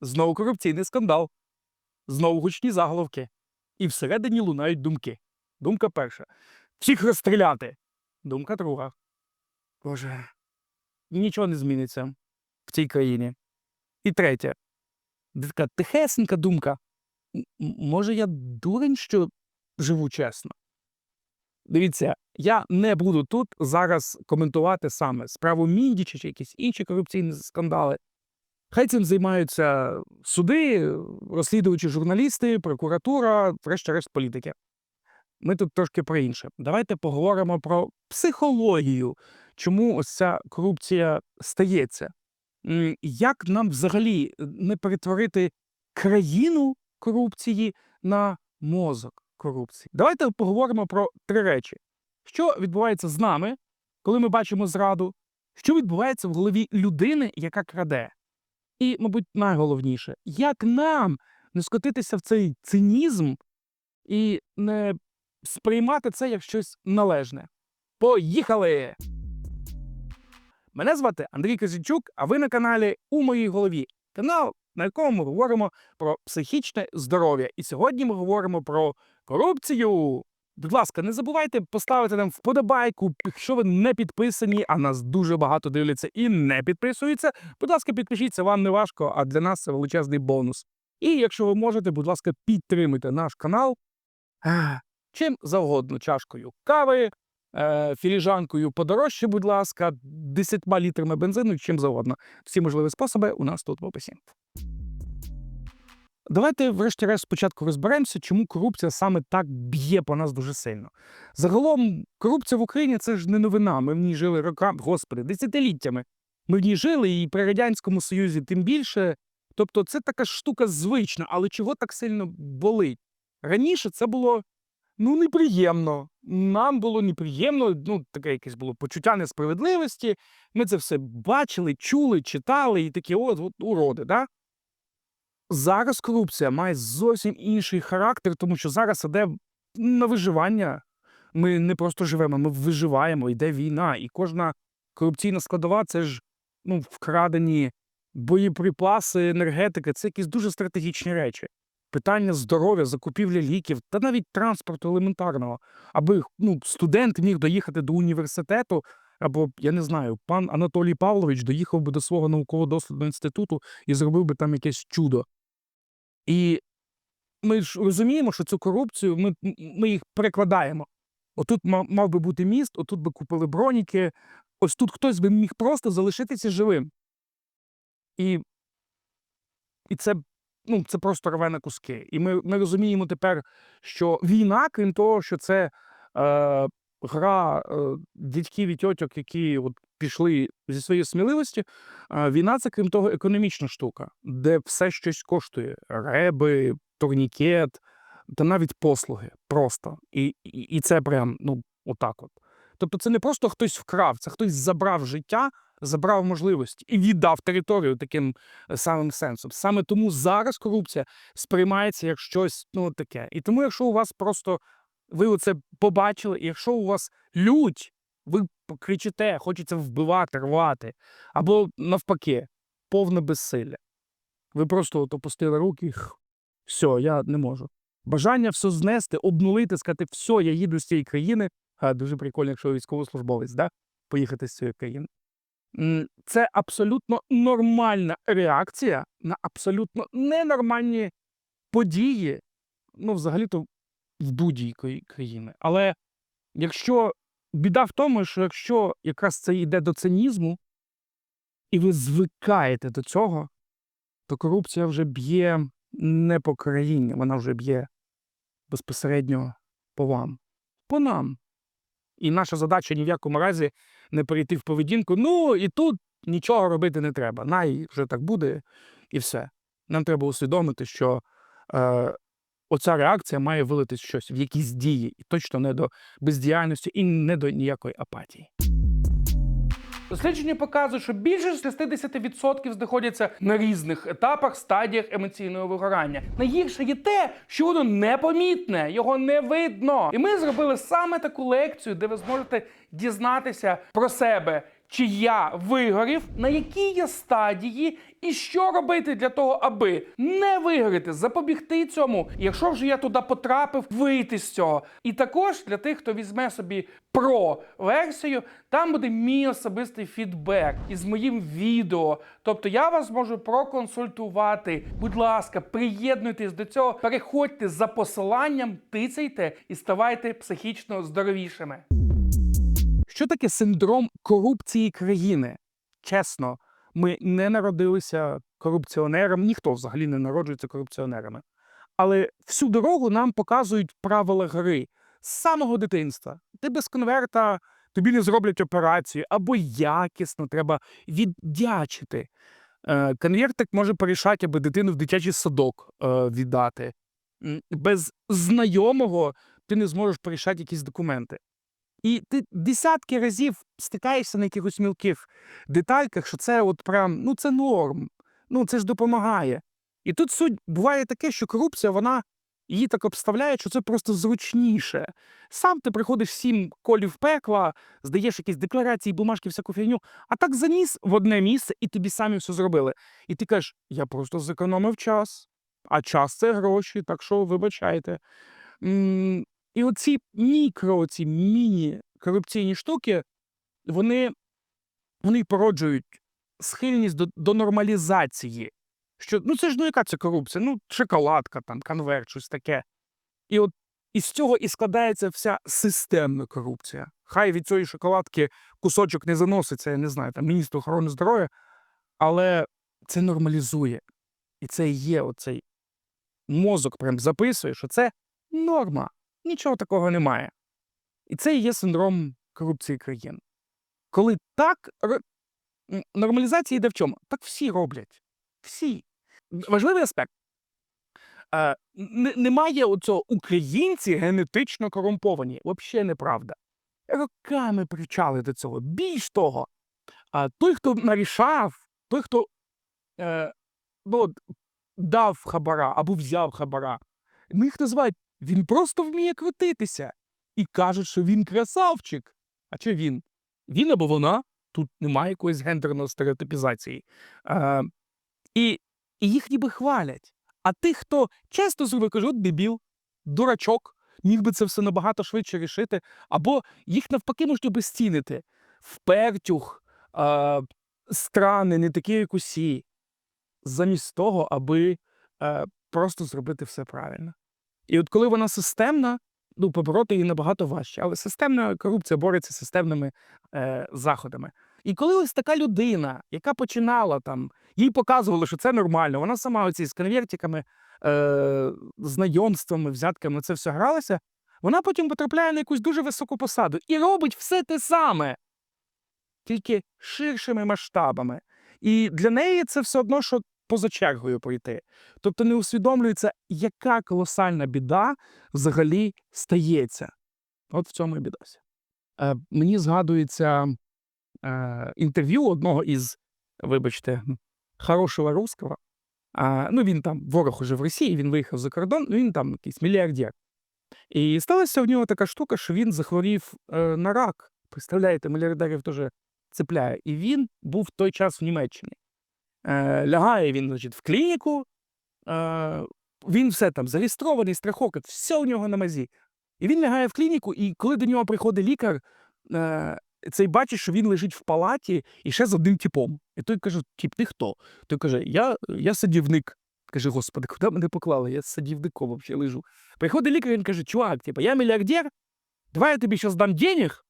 Знову корупційний скандал. Знову гучні заголовки. І всередині лунають думки. Думка перша. Всіх розстріляти. Думка друга. Боже. Нічого не зміниться в цій країні. І третя. Така тихесенька думка. Може, я дурень, що живу чесно? Дивіться, я не буду тут зараз коментувати саме справу Міндіча чи якісь інші корупційні скандали. Хай цим займаються суди, розслідувачі журналісти, прокуратура, врешті-решт політики. Ми тут трошки про інше. Давайте поговоримо про психологію, чому ось ця корупція стається. Як нам взагалі не перетворити країну корупції на мозок корупції? Давайте поговоримо про три речі: що відбувається з нами, коли ми бачимо зраду, що відбувається в голові людини, яка краде. І, мабуть, найголовніше, як нам не скотитися в цей цинізм і не сприймати це як щось належне. Поїхали! Мене звати Андрій Козінчук, а ви на каналі У моїй голові. Канал, на якому ми говоримо про психічне здоров'я. І сьогодні ми говоримо про корупцію. Будь ласка, не забувайте поставити нам вподобайку, якщо ви не підписані, а нас дуже багато дивляться і не підписуються. Будь ласка, підпишіться, вам не важко, а для нас це величезний бонус. І якщо ви можете, будь ласка, підтримуйте наш канал чим завгодно, чашкою кави, е, філіжанкою подорожче, будь ласка, 10 літрами бензину, чим завгодно. Всі можливі способи у нас тут в описі. Давайте, врешті-решт, спочатку розберемося, чому корупція саме так б'є по нас дуже сильно. Загалом, корупція в Україні це ж не новина. Ми в ній жили роками, господи, десятиліттями. Ми в ній жили, і при Радянському Союзі тим більше. Тобто, це така штука звична, але чого так сильно болить? Раніше це було ну неприємно. Нам було неприємно, ну таке якесь було почуття несправедливості. Ми це все бачили, чули, читали, і такі от, от уроди. Да? Зараз корупція має зовсім інший характер, тому що зараз іде на виживання. Ми не просто живемо, ми виживаємо, йде війна, і кожна корупційна складова це ж ну, вкрадені боєприпаси, енергетика, це якісь дуже стратегічні речі. Питання здоров'я, закупівля ліків та навіть транспорту елементарного, аби ну, студент міг доїхати до університету, або я не знаю, пан Анатолій Павлович доїхав би до свого науково-дослідного інституту і зробив би там якесь чудо. І ми ж розуміємо, що цю корупцію ми, ми їх перекладаємо. Отут мав, би бути міст, отут би купили броніки, ось тут хтось би міг просто залишитися живим. І, і це, ну, це просто рве на куски. І ми, ми розуміємо тепер, що війна, крім того, що це е, гра е, дядьків і тьотьок, які от пішли зі своєї сміливості, війна це, крім того, економічна штука, де все щось коштує: реби, турнікет та навіть послуги. Просто. І, і, і це прям ну, отак от. Тобто, це не просто хтось вкрав, це хтось забрав життя, забрав можливості і віддав територію таким е, самим сенсом. Саме тому зараз корупція сприймається як щось ну, таке. І тому, якщо у вас просто ви це побачили, і якщо у вас лють, ви кричите, хочеться вбивати, рвати, або навпаки, повне безсилля. Ви просто от опустили руки, все, я не можу. Бажання все знести, обнулити, сказати, все, я їду з цієї країни. А, дуже прикольно, якщо військовослужбовець, да? поїхати з цієї країни. Це абсолютно нормальна реакція на абсолютно ненормальні події, ну, взагалі-то в будь-якої країни. Але якщо біда в тому, що якщо якраз це йде до цинізму, і ви звикаєте до цього, то корупція вже б'є не по країні, вона вже б'є безпосередньо по вам, по нам. І наша задача ні в якому разі не перейти в поведінку. Ну і тут нічого робити не треба. Най вже так буде, і все. Нам треба усвідомити, що е, оця реакція має вилитись щось, в якісь дії, і точно не до бездіяльності і не до ніякої апатії. Дослідження показують, що більше 60% знаходяться на різних етапах, стадіях емоційного вигорання. Найгірше є те, що воно непомітне, його не видно. І ми зробили саме таку лекцію, де ви зможете дізнатися про себе чи я вигорів, на якій я стадії, і що робити для того, аби не вигоріти, запобігти цьому. Якщо вже я туди потрапив, вийти з цього. І також для тих, хто візьме собі про версію, там буде мій особистий фідбек із моїм відео. Тобто я вас можу проконсультувати. Будь ласка, приєднуйтесь до цього, переходьте за посиланням, тицяйте і ставайте психічно здоровішими. Що таке синдром корупції країни? Чесно, ми не народилися корупціонерами, ніхто взагалі не народжується корупціонерами. Але всю дорогу нам показують правила гри з самого дитинства. Ти без конверта, тобі не зроблять операцію, або якісно треба віддячити. Е, Конвертик може порішати, аби дитину в дитячий садок е, віддати. Без знайомого ти не зможеш порішати якісь документи. І ти десятки разів стикаєшся на якихось мілких детальках, що це от прям, ну це норм, ну це ж допомагає. І тут суть буває таке, що корупція, вона її так обставляє, що це просто зручніше. Сам ти приходиш сім колів пекла, здаєш якісь декларації, бумажки, всяку фігню, а так заніс в одне місце і тобі самі все зробили. І ти кажеш, я просто зекономив час, а час це гроші, так що вибачайте. І оці мікро, ці міні-корупційні штуки, вони, вони породжують схильність до, до нормалізації. Що, ну це ж ну яка це корупція? Ну, шоколадка, там, конверт, щось таке. І от із цього і складається вся системна корупція. Хай від цієї шоколадки кусочок не заноситься, я не знаю, там міністр охорони здоров'я, але це нормалізує. І це є оцей мозок прям записує, що це норма. Нічого такого немає. І це і є синдром корупції країн. Коли так нормалізація йде в чому? Так всі роблять. Всі. Важливий аспект. Е, немає оцього українці генетично корумповані. Взагалі неправда. Роками привчали до цього. Більш того, той, хто нарішав, той, хто е, ну, дав хабара або взяв хабара, ми їх називають, він просто вміє крутитися. І кажуть, що він красавчик. А чи він? Він або вона, тут немає якоїсь гендерної стереотипізації. Е, і, і їх ніби хвалять. А тих, хто часто зробив, кажуть, дебіл, дурачок, міг би це все набагато швидше рішити, або їх навпаки можуть обезцінити. Впертюх, е, страни, не такі, як усі, замість того, аби е, просто зробити все правильно. І от коли вона системна, ну, побороти її набагато важче. Але системна корупція бореться з системними е, заходами. І коли ось така людина, яка починала там, їй показували, що це нормально, вона сама оці з конвертиками, е, знайомствами, взятками, це все гралася, вона потім потрапляє на якусь дуже високу посаду і робить все те саме, тільки ширшими масштабами. І для неї це все одно, що поза чергою пройти. Тобто не усвідомлюється, яка колосальна біда взагалі стається. От в цьому і бідося. Е, мені згадується е, інтерв'ю одного із, вибачте, хорошого русского. А, ну, він там ворог уже в Росії, він виїхав за кордон, ну, він там якийсь мільярдер. І сталася в нього така штука, що він захворів е, на рак. Представляєте, мільярдерів теж цепляє. І він був в той час в Німеччині. Е, лягає він, значить, в клініку, е, він все там зареєстрований, страховка, все у нього на мазі. І він лягає в клініку, і коли до нього приходить лікар, е, цей бачить, що він лежить в палаті і ще з одним типом. І той каже: Тіп, ти хто? Той каже: Я, я садівник. Каже, господи, куди мене поклали? Я з садівником взагалі лежу. Приходить лікар, він каже: Чувак, типу, я мільярдер, давай я тобі зараз дам денег,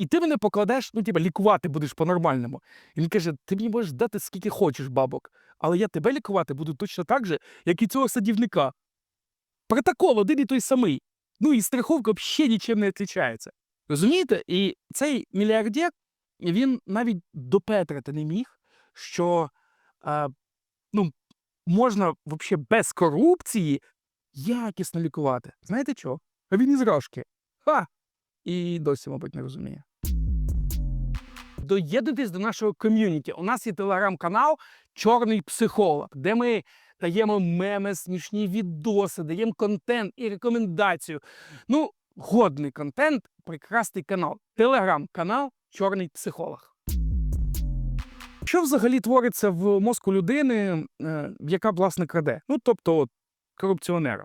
і ти мене покладеш, ну, типу, лікувати будеш по-нормальному. І він каже: ти мені можеш дати скільки хочеш бабок, але я тебе лікувати буду точно так же, як і цього садівника. Протокол один і той самий. Ну і страховка взагалі нічим не відрізняється. Розумієте? І цей мільярдер, він навіть допетрити не міг, що е, ну, можна взагалі без корупції якісно лікувати. Знаєте чого? А він із рожки. Ха! І досі, мабуть, не розуміє. Доєднуйтесь до нашого ком'юніті. У нас є телеграм-канал Чорний психолог, де ми даємо меми, смішні відоси, даємо контент і рекомендацію. Ну, годний контент, прекрасний канал. Телеграм-канал Чорний психолог. Що взагалі твориться в мозку людини, е, яка власне краде? Ну, тобто, корупціонера.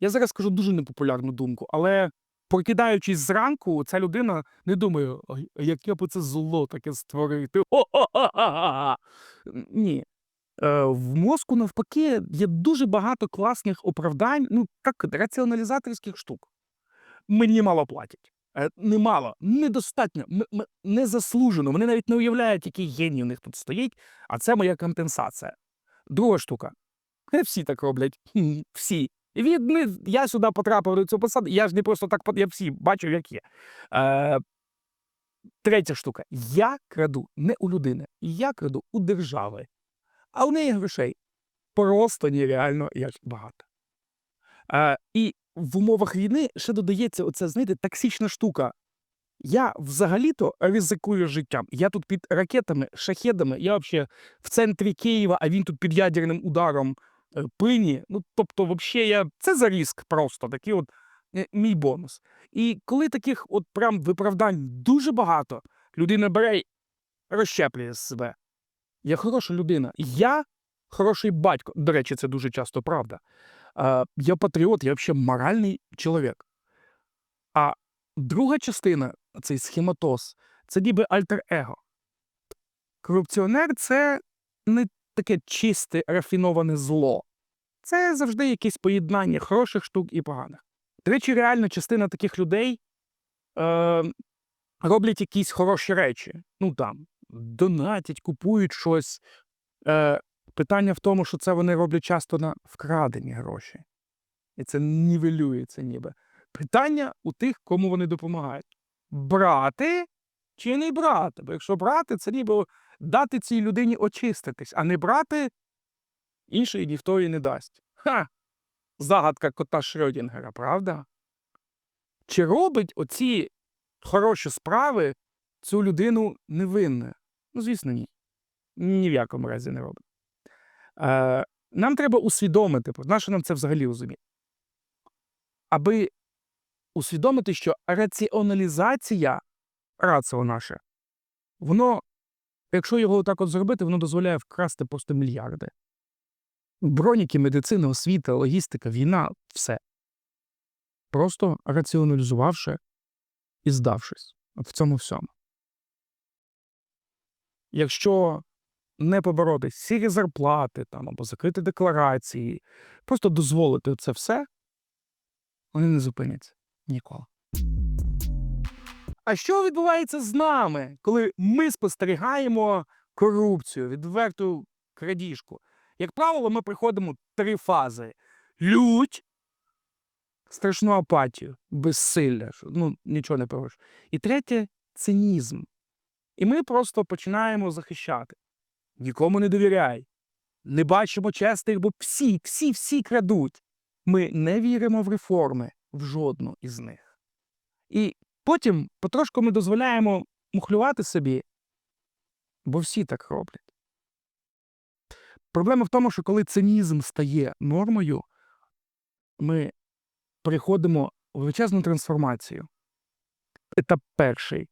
Я зараз скажу дуже непопулярну думку, але прокидаючись зранку, ця людина не думає, «Ой, а яке б це зло таке створити. О-ха-ха-ха-ха!» Ні. В мозку, навпаки, є дуже багато класних оправдань, ну, як раціоналізаторських штук. Мені мало платять. Немало, недостатньо, незаслужено. Вони навіть не уявляють, який геній у них тут стоїть, а це моя компенсація. Друга штука. Всі так роблять. Всі. Від, не, я сюди потрапив до цього посади, я ж не просто так, я всі бачив, як є. Е, третя штука. Я краду не у людини, я краду у держави. А у неї грошей просто нереально як багато. Е, і в умовах війни ще додається оця, знаєте, токсична штука. Я взагалі-то ризикую життям. Я тут під ракетами, шахедами, я взагалі в центрі Києва, а він тут під ядерним ударом пині. Ну, тобто, взагалі, я... це за риск просто, такий от е, мій бонус. І коли таких от прям виправдань дуже багато, людина бере і розщеплює себе. Я хороша людина. Я хороший батько. До речі, це дуже часто правда. Я патріот, я взагалі моральний чоловік. А друга частина, цей схематоз, це ніби альтер-его. Корупціонер це не таке чисте, рафіноване зло. Це завжди якесь поєднання хороших штук і поганих. До речі, реальна частина таких людей е, роблять якісь хороші речі. Ну там, донатять, купують щось. Е, питання в тому, що це вони роблять часто на вкрадені гроші. І це нівелюється ніби. Питання у тих, кому вони допомагають. Брати чи не брати? Бо якщо брати, це ніби дати цій людині очиститись, а не брати іншої ніхто і не дасть. Ха! Загадка кота Шрёдінгера, правда? Чи робить оці хороші справи цю людину невинною? Ну, звісно, ні. Ні в якому разі не робить. Е, нам треба усвідомити, на що нам це взагалі розуміти? Аби усвідомити, що раціоналізація, раціо наше, воно, якщо його так от зробити, воно дозволяє вкрасти просто мільярди. Броніки, медицина, освіта, логістика, війна все. Просто раціоналізувавши і здавшись в цьому всьому. Якщо не побороти сірі зарплати там, або закрити декларації, просто дозволити це все, вони не зупиняться ніколи. А що відбувається з нами, коли ми спостерігаємо корупцію, відверту крадіжку? Як правило, ми приходимо три фази: лють, страшну апатію, безсилля, ну, нічого не поробиш. І третє цинізм. І ми просто починаємо захищати. Нікому не довіряй. Не бачимо чесних, бо всі, всі, всі крадуть. Ми не віримо в реформи, в жодну із них. І потім потрошку ми дозволяємо мухлювати собі, бо всі так роблять. Проблема в тому, що коли цинізм стає нормою, ми переходимо в величезну трансформацію. Етап перший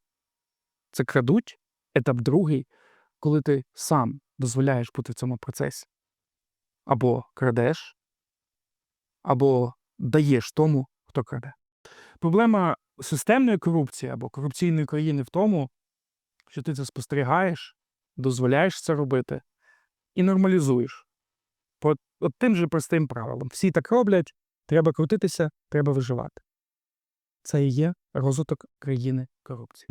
це крадуть, етап другий, коли ти сам дозволяєш бути в цьому процесі. Або крадеш, або даєш тому, хто краде. Проблема системної корупції або корупційної країни в тому, що ти це спостерігаєш, дозволяєш це робити і нормалізуєш. По от тим же простим правилам. Всі так роблять, треба крутитися, треба виживати. Це і є розвиток країни корупції.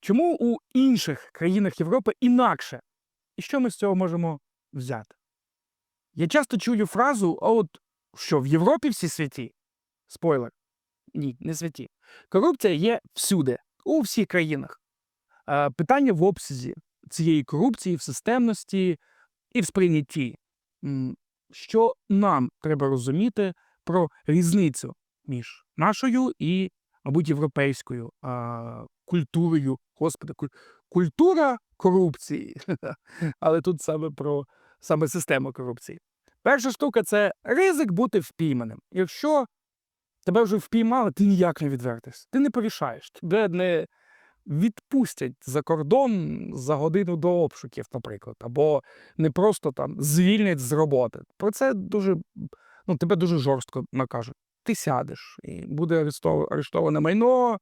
Чому у інших країнах Європи інакше? І що ми з цього можемо взяти? Я часто чую фразу: а от що в Європі всі святі? Спойлер. Ні, не святі. Корупція є всюди, у всіх країнах. Питання в обсязі цієї корупції, в системності і в сприйнятті. Що нам треба розуміти про різницю між нашою і, мабуть, європейською культурою. Господи, культура корупції. Але тут саме про саме систему корупції. Перша штука це ризик бути впійманим. Якщо тебе вже впіймали, ти ніяк не відвертишся. Ти не порішаєш. Тебе не відпустять за кордон за годину до обшуків, наприклад, або не просто там звільнять з роботи. Про це дуже ну, тебе дуже жорстко накажуть. Ти сядеш і буде арештоване майно.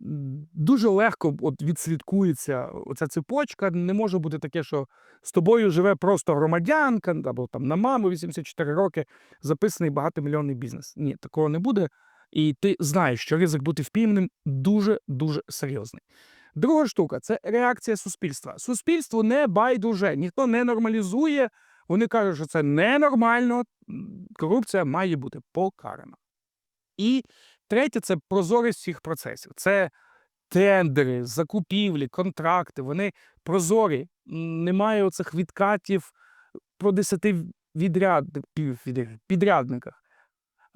Дуже легко от відслідкується оця цепочка. Не може бути таке, що з тобою живе просто громадянка або там на маму 84 роки записаний багатомільйонний бізнес. Ні, такого не буде. І ти знаєш, що ризик бути впійманим дуже дуже серйозний. Друга штука це реакція суспільства. Суспільству не байдуже, ніхто не нормалізує. Вони кажуть, що це ненормально. Корупція має бути покарана. І третє це прозорість всіх процесів. Це тендери, закупівлі, контракти. Вони прозорі. Немає оцих відкатів про десяти підрядниках.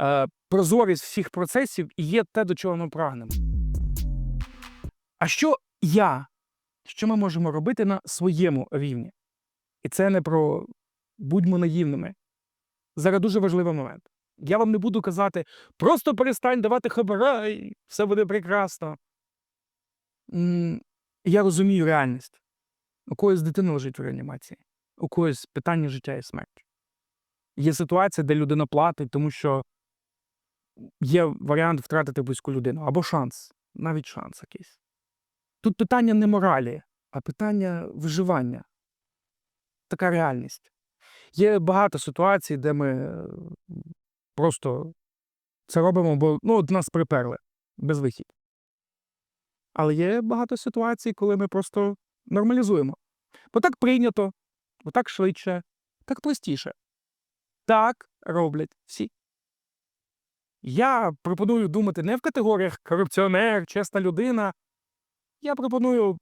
Е, Прозорість всіх процесів є те, до чого ми прагнемо. А що я? Що ми можемо робити на своєму рівні? І це не про будьмо наївними. Зараз дуже важливий момент. Я вам не буду казати, просто перестань давати хабара, і все буде прекрасно. Я розумію реальність. У когось дитина лежить в реанімації, у когось питання життя і смерті. Є ситуація, де людина платить, тому що є варіант втратити близьку людину, або шанс, навіть шанс якийсь. Тут питання не моралі, а питання виживання. Така реальність. Є багато ситуацій, де ми просто це робимо, бо ну, от нас приперли без вихід. Але є багато ситуацій, коли ми просто нормалізуємо. Бо так прийнято, бо так швидше, так простіше. Так роблять всі. Я пропоную думати не в категоріях корупціонер, чесна людина. Я пропоную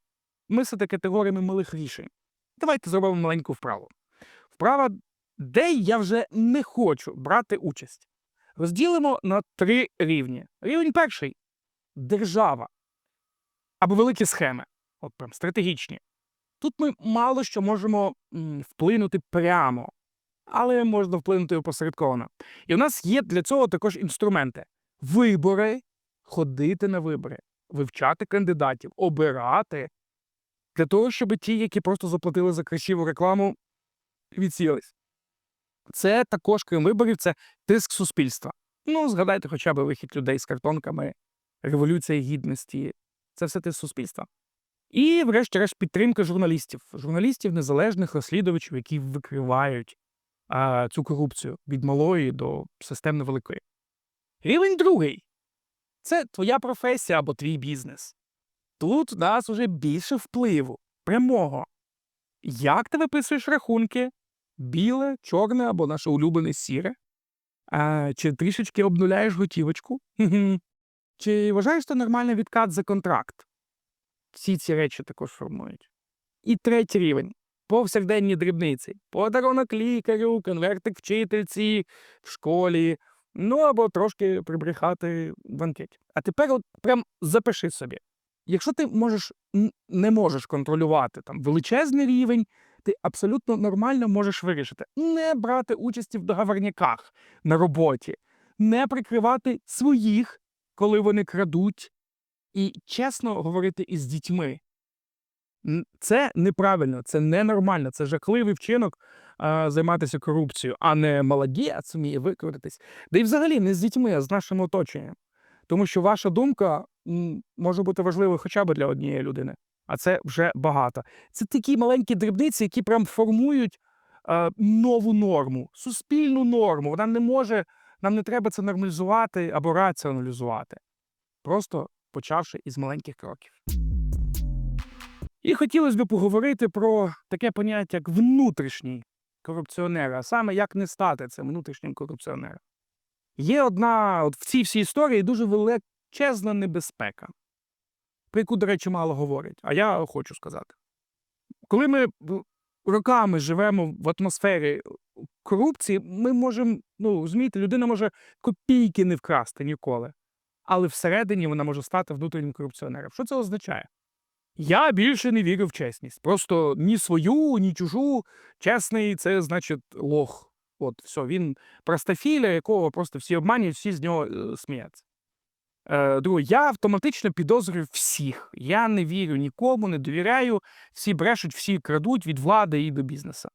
мислити категоріями малих рішень. Давайте зробимо маленьку вправу. Вправа, де я вже не хочу брати участь. Розділимо на три рівні. Рівень перший держава або великі схеми, от прям стратегічні. Тут ми мало що можемо вплинути прямо, але можна вплинути опосередковано. І у нас є для цього також інструменти: вибори, ходити на вибори, вивчати кандидатів, обирати для того, щоб ті, які просто заплатили за красиву рекламу, відсіялись. Це також, крім виборів, це тиск суспільства. Ну, згадайте хоча б вихід людей з картонками, революція гідності. Це все тиск суспільства. І, врешті-решт, підтримка журналістів, журналістів, незалежних розслідувачів, які викривають а, цю корупцію від малої до системно великої. Рівень другий це твоя професія або твій бізнес. Тут у нас уже більше впливу, прямого. Як ти виписуєш рахунки? Біле, чорне або наше улюблене сіре? А, чи трішечки обнуляєш готівочку? Чи вважаєш ти нормальний відкат за контракт? Всі ці речі також формують. І третій рівень повсякденні дрібниці. Подарунок лікарю, конвертик вчительці в школі, ну або трошки прибрехати в анкеті. А тепер от прям запиши собі. Якщо ти можеш не можеш контролювати там величезний рівень, ти абсолютно нормально можеш вирішити не брати участі в договорняках на роботі, не прикривати своїх, коли вони крадуть, і чесно говорити із дітьми. Це неправильно, це ненормально, це жахливий вчинок а, займатися корупцією, а не молодець вміє викрутитись. Да і взагалі не з дітьми, а з нашим оточенням. Тому що ваша думка може бути важливою хоча б для однієї людини, а це вже багато. Це такі маленькі дрібниці, які прям формують е, нову норму, суспільну норму. Вона не може, нам не треба це нормалізувати або раціоналізувати. Просто почавши із маленьких кроків. І хотілося б поговорити про таке поняття, як внутрішній корупціонер, а саме як не стати цим внутрішнім корупціонером. Є одна от в цій всій історії дуже величезна небезпека, про яку, до речі, мало говорять, а я хочу сказати. Коли ми роками живемо в атмосфері корупції, ми можемо, ну, розумієте, людина може копійки не вкрасти ніколи, але всередині вона може стати внутрішнім корупціонером. Що це означає? Я більше не вірю в чесність. Просто ні свою, ні чужу. Чесний це значить лох. От, все, він простофіля, якого просто всі обманюють, всі з нього е, сміються. Друге, я автоматично підозрюю всіх. Я не вірю нікому, не довіряю. Всі брешуть, всі крадуть від влади і до бізнесу.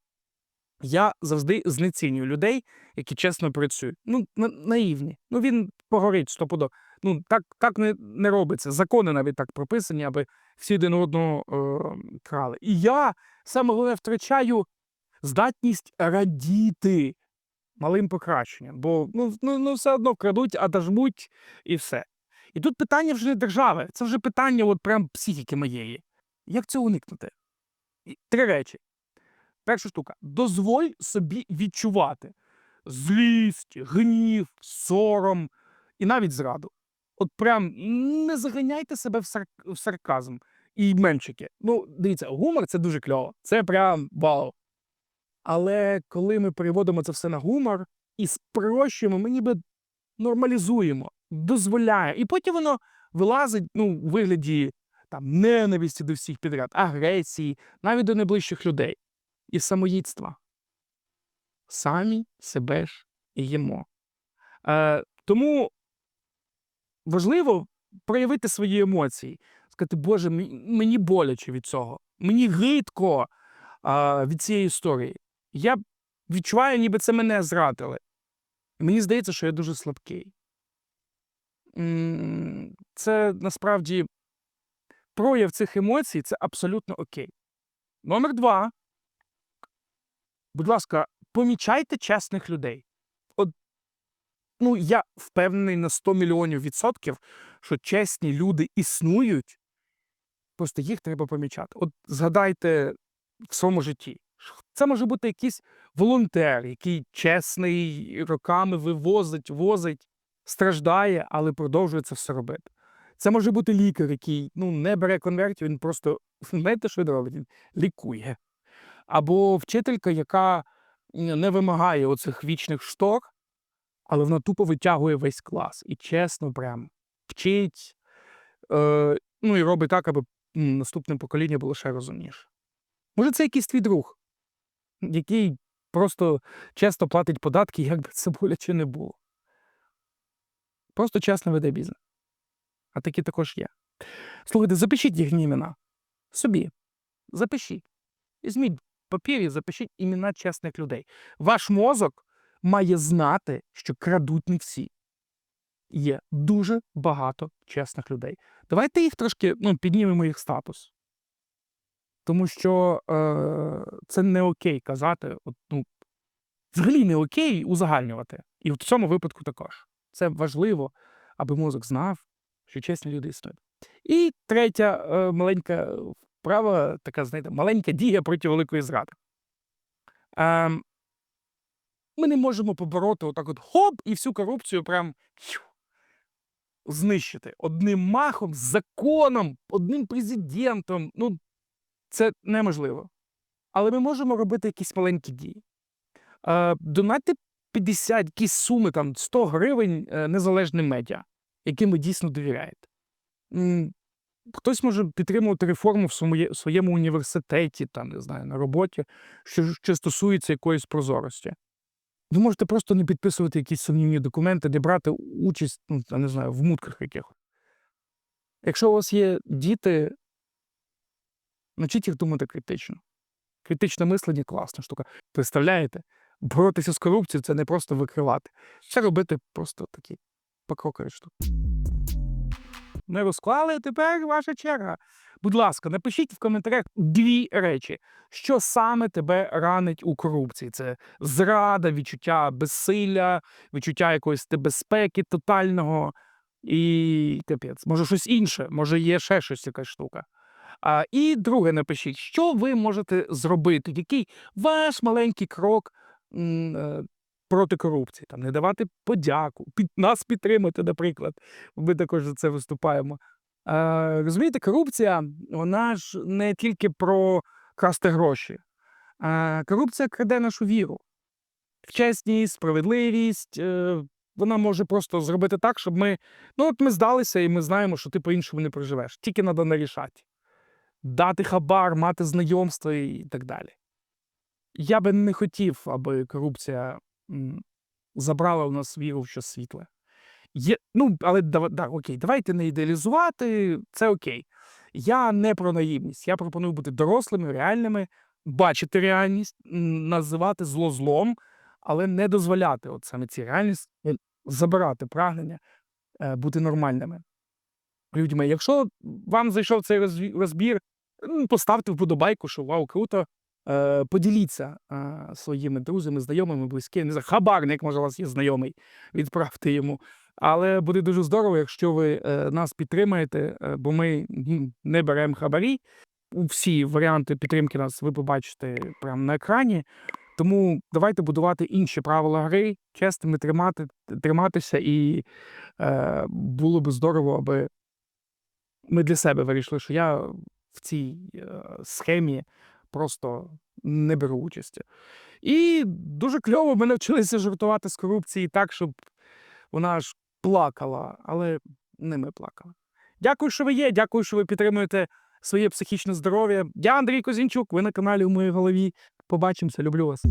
Я завжди знецінюю людей, які чесно працюють. Ну, на- наївні. Ну, він погорить стопудово. Ну, так, так не, не робиться. Закони навіть так прописані, аби всі один одного е, крали. І я саме головне втрачаю здатність радіти малим покращенням. Бо ну, ну, ну все одно крадуть, а дожмуть і все. І тут питання вже не держави, це вже питання от прям психіки моєї. Як цього уникнути? Три речі. Перша штука. Дозволь собі відчувати злість, гнів, сором і навіть зраду. От прям не заганяйте себе в, сар... в сарказм і меншики. Ну, дивіться, гумор це дуже кльово. Це прям вау. Але коли ми переводимо це все на гумор і спрощуємо, ми ніби нормалізуємо, дозволяємо. І потім воно вилазить ну, у вигляді там, ненависті до всіх підряд, агресії, навіть до найближчих людей і самоїдства. Самі себе ж і їмо. Е, тому важливо проявити свої емоції, сказати, Боже, мені, боляче від цього, мені гидко а, від цієї історії. Я відчуваю, ніби це мене зрадили. І Мені здається, що я дуже слабкий. Це насправді прояв цих емоцій це абсолютно окей. Номер два. Будь ласка, помічайте чесних людей. От, ну, я впевнений на 100 мільйонів відсотків, що чесні люди існують, просто їх треба помічати. От згадайте в своєму житті. Це може бути якийсь волонтер, який чесний, роками вивозить, возить, страждає, але продовжує це все робити. Це може бути лікар, який ну, не бере конвертів, він просто знаєте, що він робить? Він лікує. Або вчителька, яка не вимагає оцих вічних штор, але вона тупо витягує весь клас і чесно прям вчить, е, ну і робить так, аби наступне покоління було ще розумніше. Може, це якийсь твій друг, який просто чесно платить податки, як би це боляче не було. Просто чесно веде бізнес. А такі також є. Слухайте, запишіть їхні імена. Собі. Запишіть. Візьміть папір і запишіть імена чесних людей. Ваш мозок має знати, що крадуть не всі. Є дуже багато чесних людей. Давайте їх трошки ну, піднімемо їх статус. Тому що е, це не окей казати, от, ну, взагалі не окей узагальнювати. І в цьому випадку також. Це важливо, аби мозок знав, що чесні люди існують. І третя е, маленька вправа, така, знаєте, маленька дія проти великої зради. Е, ми не можемо побороти отак от хоп, і всю корупцію прям фью, знищити одним махом, законом, одним президентом. Ну, це неможливо. Але ми можемо робити якісь маленькі дії. Е, донатьте 50 якісь суми, там 100 гривень е, незалежним медіа, яким ви дійсно довіряєте. Хтось може підтримувати реформу в своєму університеті, там, не знаю, на роботі, що, що стосується якоїсь прозорості. Ви можете просто не підписувати якісь сумнівні документи, не брати участь, ну, не знаю, в мутках якихось. Якщо у вас є діти, навчіть їх думати критично. Критичне мислення класна штука. Представляєте? Боротися з корупцією це не просто викривати. Це робити просто такі покрокові штуки. Ми розклали, тепер ваша черга. Будь ласка, напишіть в коментарях дві речі, що саме тебе ранить у корупції. Це зрада, відчуття безсилля, відчуття якоїсь небезпеки тотального і капець. Може, щось інше, може, є ще щось якась штука. А, і друге, напишіть, що ви можете зробити, який ваш маленький крок проти корупції, там не давати подяку, під нас підтримати, наприклад. Ми також за це виступаємо. Е, розумієте, корупція, вона ж не тільки про красти гроші. Е, корупція краде нашу віру. В чесність, справедливість. Е, вона може просто зробити так, щоб ми. Ну, от ми здалися, і ми знаємо, що ти по-іншому не проживеш. Тільки треба нарішати. Дати хабар, мати знайомство і так далі. Я би не хотів, аби корупція забрала у нас віру в щось світле. Є, ну, але да, окей, давайте не ідеалізувати, це окей. Я не про наївність. Я пропоную бути дорослими, реальними, бачити реальність, називати зло злом, але не дозволяти от саме ці реальність е, забирати прагнення е, бути нормальними людьми. Якщо вам зайшов цей розбір, поставте вподобайку, що вау, круто. Е, поділіться е, своїми друзями, знайомими, близькими. Не знаю, хабарник, може, у вас є знайомий, відправте йому. Але буде дуже здорово, якщо ви е, нас підтримаєте, бо ми не беремо хабарі. Всі варіанти підтримки нас ви побачите прямо на екрані. Тому давайте будувати інші правила гри, чесними тримати, триматися, і е, було би здорово, аби ми для себе вирішили, що я в цій е, схемі просто не беру участі. І дуже кльово ми навчилися жартувати з корупції так, щоб вона аж плакала, але не ми плакали. Дякую, що ви є. Дякую, що ви підтримуєте своє психічне здоров'я. Я Андрій Козінчук, ви на каналі у моїй голові. Побачимося, люблю вас.